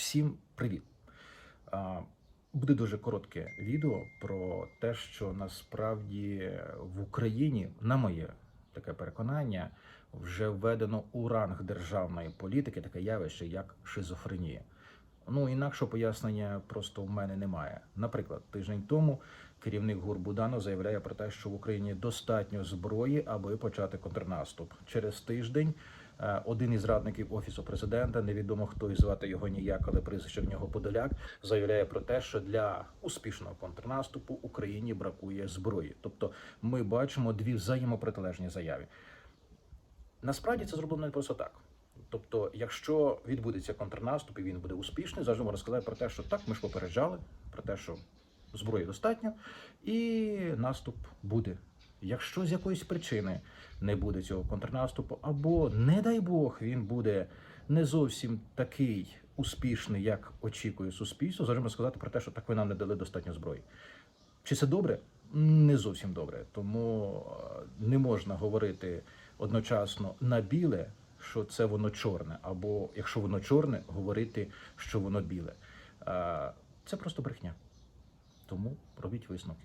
Всім привіт! Буде дуже коротке відео про те, що насправді в Україні, на моє таке переконання, вже введено у ранг державної політики таке явище, як шизофренія. Ну інакшого пояснення просто в мене немає. Наприклад, тиждень тому керівник ГУР Буданов заявляє про те, що в Україні достатньо зброї, аби почати контрнаступ. Через тиждень один із радників офісу президента, невідомо хто і звати його ніяк, але прізвище в нього Подоляк, заявляє про те, що для успішного контрнаступу Україні бракує зброї. Тобто, ми бачимо дві взаємопротилежні заяви. Насправді це зроблено не просто так. Тобто, якщо відбудеться контрнаступ і він буде успішний, завжди можна сказати про те, що так, ми ж попереджали, про те, що зброї достатньо, і наступ буде. Якщо з якоїсь причини не буде цього контрнаступу, або, не дай Бог, він буде не зовсім такий успішний, як очікує суспільство, можна сказати про те, що так ви нам не дали достатньо зброї. Чи це добре? Не зовсім добре. Тому е, не можна говорити одночасно на біле, що це воно чорне, або якщо воно чорне, говорити, що воно біле. Е, Це просто брехня. Тому робіть висновки.